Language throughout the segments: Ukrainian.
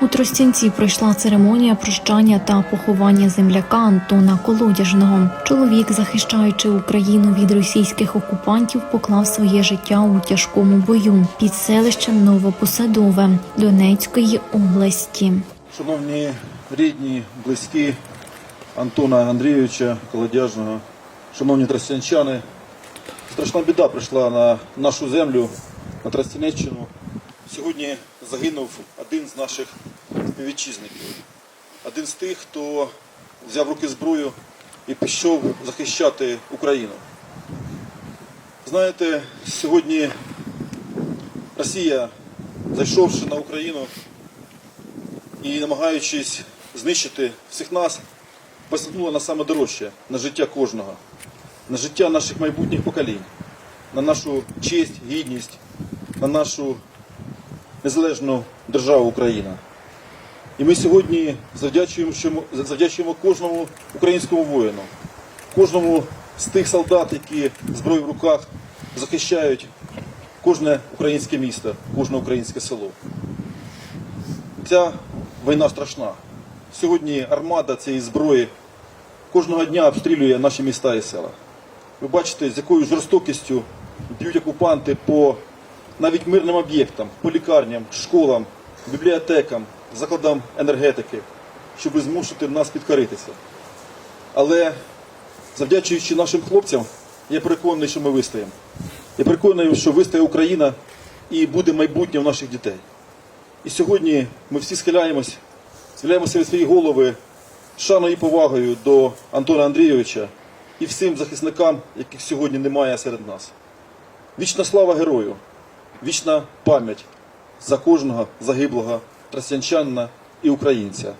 У Тростянці пройшла церемонія прощання та поховання земляка Антона Колодяжного. Чоловік, захищаючи Україну від російських окупантів, поклав своє життя у тяжкому бою під селищем Новопосадове Донецької області. Шановні рідні, близькі Антона Андрійовича Колодяжного, шановні тростянчани, страшна біда прийшла на нашу землю, на Тростянеччину. Сьогодні загинув один з наших співвітчизників, один з тих, хто взяв руки зброю і пішов захищати Україну. Знаєте, сьогодні Росія, зайшовши на Україну, і намагаючись знищити всіх нас, посягнула на саме дорожче, на життя кожного, на життя наших майбутніх поколінь, на нашу честь, гідність, на нашу незалежну державу Україна. І ми сьогодні завдячуємо, завдячуємо кожному українському воїну, кожному з тих солдат, які зброю в руках захищають кожне українське місто, кожне українське село. Ця війна страшна. Сьогодні армада цієї зброї кожного дня обстрілює наші міста і села. Ви бачите, з якою жорстокістю б'ють окупанти по навіть мирним об'єктам, по лікарням, школам, бібліотекам, закладам енергетики, щоб змусити нас підкоритися. Але завдячуючи нашим хлопцям, я переконаний, що ми вистоїмо. Я переконаний, що вистоє Україна і буде майбутнє в наших дітей. І сьогодні ми всі схиляємось, схиляємося від свої голови шаною і повагою до Антона Андрійовича і всім захисникам, яких сьогодні немає серед нас. Вічна слава герою, вічна пам'ять за кожного загиблого тростянчанина і українця.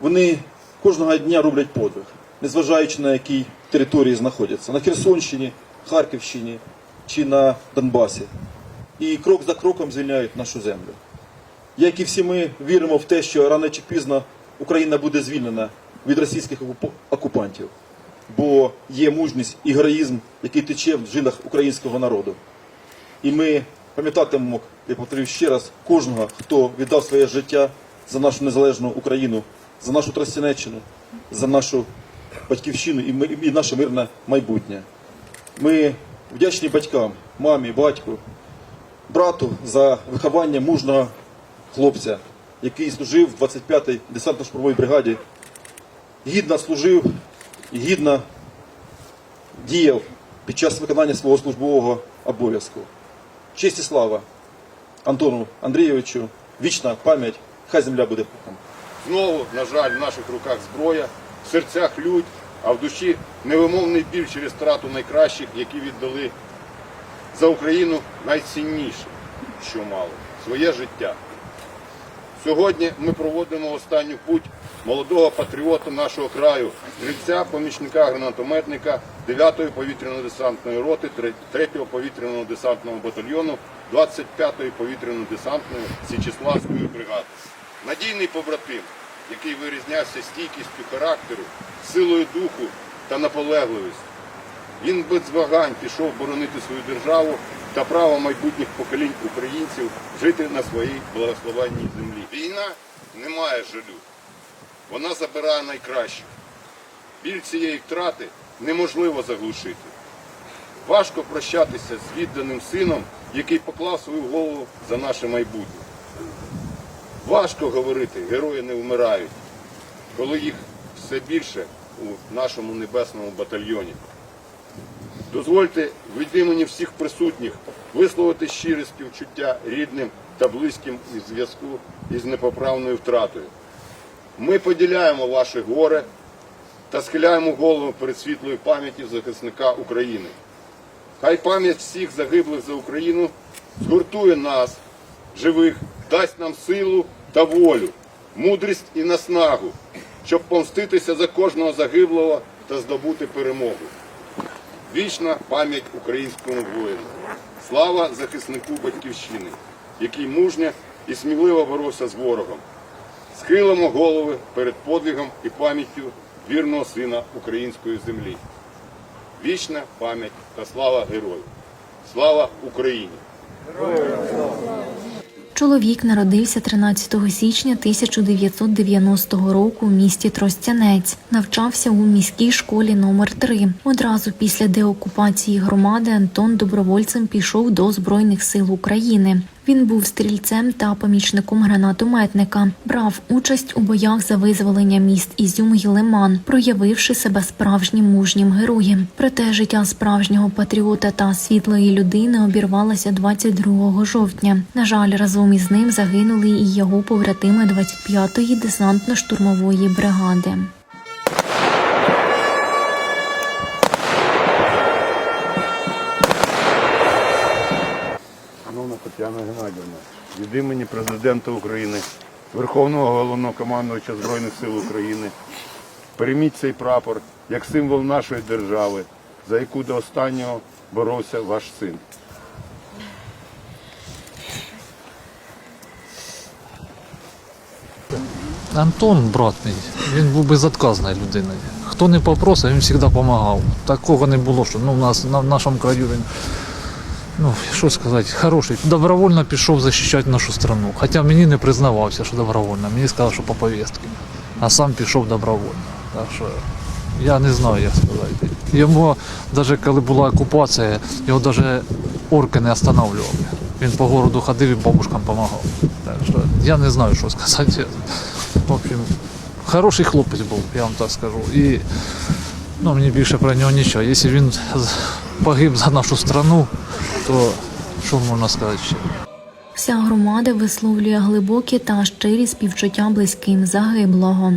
Вони кожного дня роблять подвиг, незважаючи на якій території знаходяться на Херсонщині, Харківщині чи на Донбасі. І крок за кроком звільняють нашу землю. Як і всі ми віримо в те, що рано чи пізно Україна буде звільнена від російських окупантів, бо є мужність і героїзм, який тече в жилах українського народу. І ми пам'ятатимемо, я повторюю ще раз, кожного, хто віддав своє життя за нашу незалежну Україну, за нашу Тростянеччину, за нашу батьківщину і, ми- і наше мирне майбутнє. Ми вдячні батькам, мамі, батьку, брату за виховання мужного хлопця, який служив в 25-й десантно-штурмовій бригаді, гідно служив і гідно діяв під час виконання свого службового обов'язку. Честь і слава Антону Андрійовичу, вічна пам'ять, хай земля буде пухом. Знову, на жаль, в наших руках зброя, в серцях лють, а в душі невимовний біль через втрату найкращих, які віддали за Україну найцінніше, що мали своє життя. Сьогодні ми проводимо останню путь молодого патріота нашого краю, стрільця, помічника гранатометника 9-ї повітряно-десантної роти, 3-го повітряного десантного батальйону, 25-ї повітряно-десантної Січеславської бригади. Надійний побратим, який вирізнявся стійкістю характеру, силою духу та наполегливістю. Він без вагань пішов боронити свою державу та право майбутніх поколінь українців жити на своїй благословенній землі. Війна не має жалю. Вона забирає найкраще. Біль цієї втрати неможливо заглушити. Важко прощатися з відданим сином, який поклав свою голову за наше майбутнє. Важко говорити, герої не вмирають, коли їх все більше у нашому небесному батальйоні. Дозвольте від імені всіх присутніх висловити щирі співчуття рідним та близьким у зв'язку із непоправною втратою. Ми поділяємо ваше горе та схиляємо голову перед світлою пам'яті захисника України. Хай пам'ять всіх загиблих за Україну згуртує нас, живих, дасть нам силу та волю, мудрість і наснагу, щоб помститися за кожного загиблого та здобути перемогу. Вічна пам'ять українському воїну. Слава захиснику батьківщини, який мужньо і сміливо боровся з ворогом. Схилимо голови перед подвигом і пам'яттю вірного сина української землі. Вічна пам'ять та слава герою. Слава Україні! Чоловік народився 13 січня 1990 року в місті Тростянець. Навчався у міській школі номер 3 Одразу після деокупації громади Антон добровольцем пішов до Збройних сил України. Він був стрільцем та помічником гранатометника. Брав участь у боях за визволення міст Ізюм і Лиман, проявивши себе справжнім мужнім героєм. Проте життя справжнього патріота та світлої людини обірвалося 22 жовтня. На жаль, разом із ним загинули і його побратими 25-ї десантно-штурмової бригади. Тетяна Геннадівна, від імені президента України, Верховного головнокомандувача Збройних сил України, прийміть цей прапор як символ нашої держави, за яку до останнього боровся ваш син. Антон, брат мій, він був безотказною людиною. Хто не попросив, він завжди допомагав. Такого не було, що ну, в нас на в нашому краю він, ну що сказати, хороший. Добровольно пішов захищати нашу страну. Хоча мені не признавався, що добровольно. Мені сказали, що по повістці. А сам пішов добровольно. Так що я не знаю, як сказати. Йому, навіть коли була окупація, його навіть орки не останавливали. Він по городу ходив і бабушкам допомагав. Так що я не знаю, що сказати. В общем, хороший хлопець був, я вам так скажу. І ну, мені більше про нього нічого. Якщо він погиб за нашу страну, то що можна сказати ще? Вся громада висловлює глибокі та щирі співчуття близьким загиблого.